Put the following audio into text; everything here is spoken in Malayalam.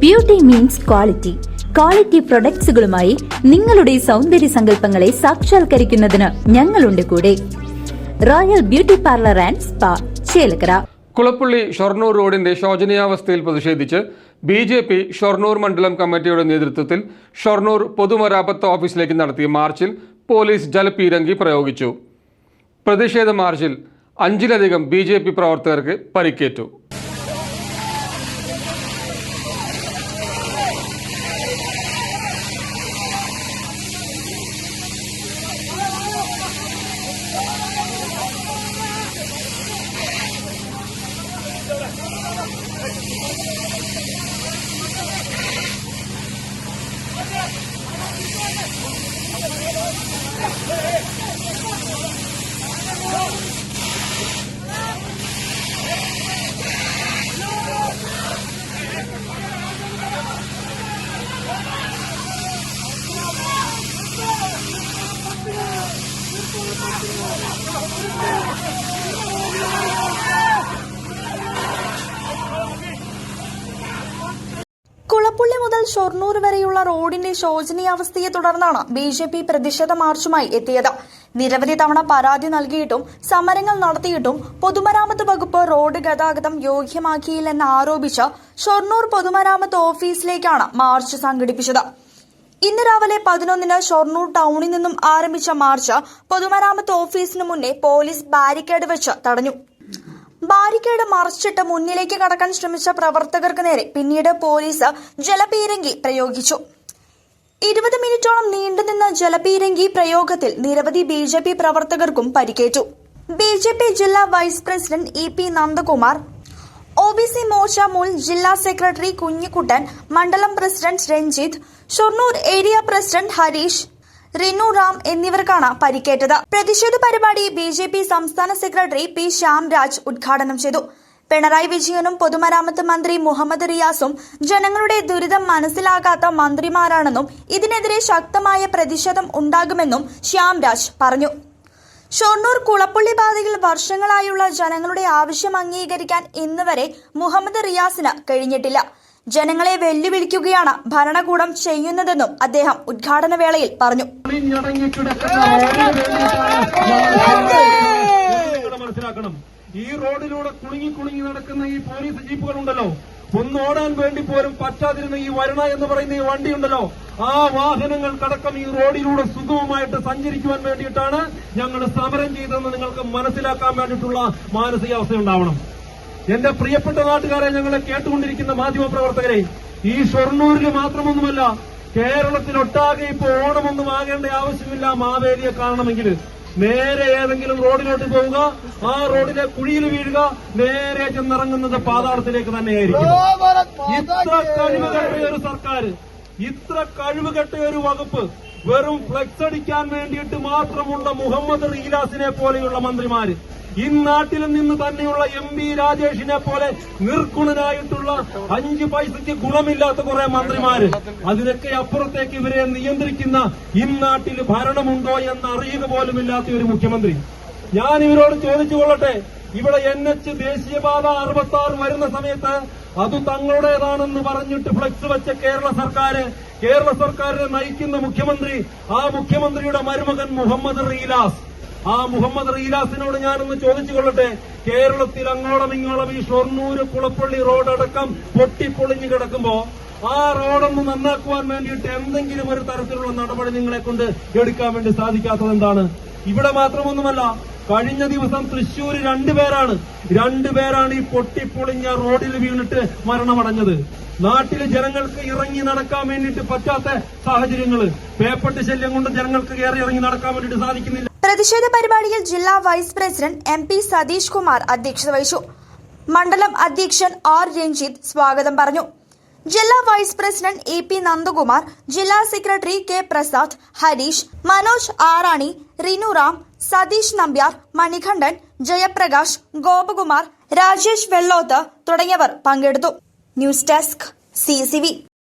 ബ്യൂട്ടി മീൻസ് ക്വാളിറ്റി ക്വാളിറ്റി പ്രൊഡക്ട്സുകളുമായി നിങ്ങളുടെ സൗന്ദര്യ സങ്കല്പങ്ങളെ സാക്ഷാത്കരിക്കുന്നതിന് ഞങ്ങളുണ്ട് കൂടെ. Royal beauty parlour and spa Chelakkara. Kulappully Shoranur റോഡിന്റെ ശോചനീയാവസ്ഥയിൽ പ്രതിഷേധിച്ച് ബി ജെ പി ഷൊർണൂർ മണ്ഡലം കമ്മിറ്റിയുടെ നേതൃത്വത്തിൽ ഷൊർണൂർ പൊതുമരാമത്ത് ഓഫീസിലേക്ക് നടത്തിയ മാർച്ചിൽ പോലീസ് ജലപീരങ്കി പ്രയോഗിച്ചു. പ്രതിഷേധ മാർച്ചിൽ അഞ്ചിലധികം ബി ജെ പി പ്രവർത്തകർക്ക് പരിക്കേറ്റു കുളപ്പുള്ളി ഷൊർണൂർ വരെയുള്ള റോഡിന്റെ ശോചനീയാവസ്ഥയെ തുടർന്നാണ് ബി ജെ പി പ്രതിഷേധ മാർച്ചുമായി എത്തിയത്. നിരവധി തവണ പരാതി നൽകിയിട്ടും സമരങ്ങൾ നടത്തിയിട്ടും പൊതുമരാമത്ത് വകുപ്പ് റോഡ് ഗതാഗതം യോഗ്യമാക്കിയില്ലെന്ന് ആരോപിച്ച് ഷൊർണൂർ പൊതുമരാമത്ത് ഓഫീസിലേക്കാണ് മാർച്ച് സംഘടിപ്പിച്ചത്. ഇന്ന് രാവിലെ പതിനൊന്നിന് ഷൊർണൂർ ടൗണിൽ നിന്നും ആരംഭിച്ച മാർച്ച് പൊതുമരാമത്ത് ഓഫീസിന് മുന്നേ പോലീസ് ബാരിക്കേഡ് വെച്ച് തടഞ്ഞു. ബാരിക്കേഡ് മറിച്ചിട്ട് മുന്നിലേക്ക് കടക്കാൻ ശ്രമിച്ച പ്രവർത്തകർക്ക് നേരെ പിന്നീട് പോലീസ് ജലപീരങ്കി പ്രയോഗിച്ചു. ഇരുപത് മിനിറ്റോളം നീണ്ടുനിന്ന ജലപീരങ്കി പ്രയോഗത്തിൽ നിരവധി ബി ജെ പി പ്രവർത്തകർക്കും പരിക്കേറ്റു. ബി ജെ പി ജില്ലാ vice president E P Nandakumar O B C Morcha മുൻ ജില്ലാ സെക്രട്ടറി കുഞ്ഞിക്കുട്ടൻ മണ്ഡലം president Ranjith Shoranur area president Harish Rinu Ram എന്നിവർക്കാണ് പരിക്കേറ്റത്. പ്രതിഷേധ പരിപാടി ബി ജെ പി സംസ്ഥാന സെക്രട്ടറി പി ശ്യാംരാജ് ഉദ്ഘാടനം ചെയ്തു. പിണറായി വിജയനും പൊതുമരാമത്ത് മന്ത്രി മുഹമ്മദ് റിയാസും ജനങ്ങളുടെ ദുരിതം മനസ്സിലാകാത്ത മന്ത്രിമാരാണെന്നും ഇതിനെതിരെ ശക്തമായ പ്രതിഷേധം ഉണ്ടാകുമെന്നും ശ്യാംരാജ് പറഞ്ഞു. ഷൊർണൂർ കുളപ്പുള്ളി പാതയിൽ വർഷങ്ങളായുള്ള ജനങ്ങളുടെ ആവശ്യം അംഗീകരിക്കാൻ ഇന്നുവരെ മുഹമ്മദ് റിയാസിന് കഴിഞ്ഞിട്ടില്ല. ജനങ്ങളെ വെല്ലുവിളിക്കുകയാണ് ഭരണകൂടം ചെയ്യുന്നതെന്നും അദ്ദേഹം ഉദ്ഘാടന വേളയിൽ പറഞ്ഞു മനസ്സിലാക്കണം. ഈ റോഡിലൂടെ കുണുങ്ങി കുണുങ്ങി നടക്കുന്ന ഈ പോലീസ് ജീപ്പുകൾ ജീപ്പുകളുണ്ടല്ലോ. ഒന്നോടാൻ വേണ്ടി പോലും പറ്റാതിരുന്ന ഈ വരണ എന്ന് പറയുന്ന ഈ വണ്ടി ഉണ്ടല്ലോ ആ വാഹനങ്ങൾ കടക്കം ഈ റോഡിലൂടെ സുഗമമായിട്ട് സഞ്ചരിക്കുവാൻ വേണ്ടിയിട്ടാണ് ഞങ്ങൾ സമരം ചെയ്തതെന്ന് നിങ്ങൾക്ക് മനസ്സിലാക്കാൻ വേണ്ടിയിട്ടുള്ള മാനസികാവസ്ഥ ഉണ്ടാവണം എന്റെ പ്രിയപ്പെട്ട നാട്ടുകാരെ ഞങ്ങളെ കേട്ടുകൊണ്ടിരിക്കുന്ന മാധ്യമ പ്രവർത്തകരെ ഈ ഷൊർണൂരിൽ മാത്രമൊന്നുമല്ല കേരളത്തിലൊട്ടാകെ ഇപ്പൊ ഓണമൊന്നും ആകേണ്ട ആവശ്യമില്ല മാവേലിയെ കാണണമെങ്കിൽ. നേരെ ഏതെങ്കിലും റോഡിലോട്ട് പോവുക ആ റോഡിലെ കുഴിയിൽ വീഴുക നേരെ ചെന്നിറങ്ങുന്നത് പാതാളത്തിലേക്ക് തന്നെയായിരിക്കും. ഇത്ര കഴിവ് ഒരു സർക്കാർ ഇത്ര കഴിവ് കെട്ടിയ ഒരു വകുപ്പ് വെറും ഫ്ലെക്സ് അടിക്കാൻ വേണ്ടിയിട്ട് മാത്രമുള്ള മുഹമ്മദ് റീലാസിനെ പോലെയുള്ള മന്ത്രിമാര് ഇന്നാട്ടിൽ നാട്ടിൽ നിന്ന് തന്നെയുള്ള എം വി രാജേഷിനെ പോലെ നിർഗുണനായിട്ടുള്ള അഞ്ച് പൈസയ്ക്ക് ഗുണമില്ലാത്ത കുറെ മന്ത്രിമാര്. അതിനൊക്കെ അപ്പുറത്തേക്ക് ഇവരെ നിയന്ത്രിക്കുന്ന ഇന്നാട്ടിൽ നാട്ടിൽ ഭരണമുണ്ടോ എന്ന് അറിയുക പോലുമില്ലാത്ത ഒരു മുഖ്യമന്ത്രി. ഞാൻ ഇവരോട് ചോദിച്ചു കൊള്ളട്ടെ ഇവിടെ എൻ എച്ച് ദേശീയപാത അറുപത്തി ആറ് വരുന്ന സമയത്ത് അത് തങ്ങളുടേതാണെന്ന് പറഞ്ഞിട്ട് ഫ്ലെക്സ് വെച്ച കേരള സർക്കാർ കേരള സർക്കാരിനെ നയിക്കുന്ന മുഖ്യമന്ത്രി ആ മുഖ്യമന്ത്രിയുടെ മരുമകൻ മുഹമ്മദ് റീലാസ്. ആ മുഹമ്മദ് റീലാസിനോട് ഞാനൊന്ന് ചോദിച്ചു കൊള്ളട്ടെ കേരളത്തിൽ അങ്ങോളം ഇങ്ങോളം ഈ ഷൊർണൂര് കുളപ്പള്ളി റോഡ് അടക്കം പൊട്ടിപ്പൊളിഞ്ഞു കിടക്കുമ്പോ ആ റോഡൊന്ന് നന്നാക്കുവാൻ വേണ്ടിയിട്ട് എന്തെങ്കിലും ഒരു തരത്തിലുള്ള നടപടി നിങ്ങളെ കൊണ്ട് എടുക്കാൻ വേണ്ടി സാധിക്കാത്തത് എന്താണ് ഇവിടെ മാത്രമൊന്നുമല്ല കഴിഞ്ഞ ദിവസം തൃശ്ശൂർ രണ്ടുപേരാണ് രണ്ടുപേരാണ് ഈ പൊട്ടിപ്പൊളിഞ്ഞ റോഡിൽ വീണിട്ട് മരണമടഞ്ഞത്. നാട്ടിലെ ജനങ്ങൾക്ക് ഇറങ്ങി നടക്കാൻ വേണ്ടിയിട്ട് പറ്റാത്ത സാഹചര്യങ്ങൾ പേപ്പട്ട് ശല്യം കൊണ്ട് ജനങ്ങൾക്ക് കയറി ഇറങ്ങി നടക്കാൻ വേണ്ടിയിട്ട് സാധിക്കുന്നില്ല. പ്രതിഷേധ പരിപാടിയിൽ ജില്ലാ vice president M P Satish Kumar അധ്യക്ഷത വഹിച്ചു. മണ്ഡലം അധ്യക്ഷൻ ആർ രഞ്ജിത്ത് സ്വാഗതം പറഞ്ഞു. ജില്ലാ vice president A P Nandakumar ജില്ലാ സെക്രട്ടറി കെ പ്രസാദ് ഹരീഷ് മനോജ് ആറാണി റിനു റാം സതീഷ് നമ്പ്യാർ മണികണ്ഠൻ ജയപ്രകാശ് ഗോപകുമാർ രാജേഷ് വെള്ളോത്ത് തുടങ്ങിയവർ പങ്കെടുത്തു. News desk C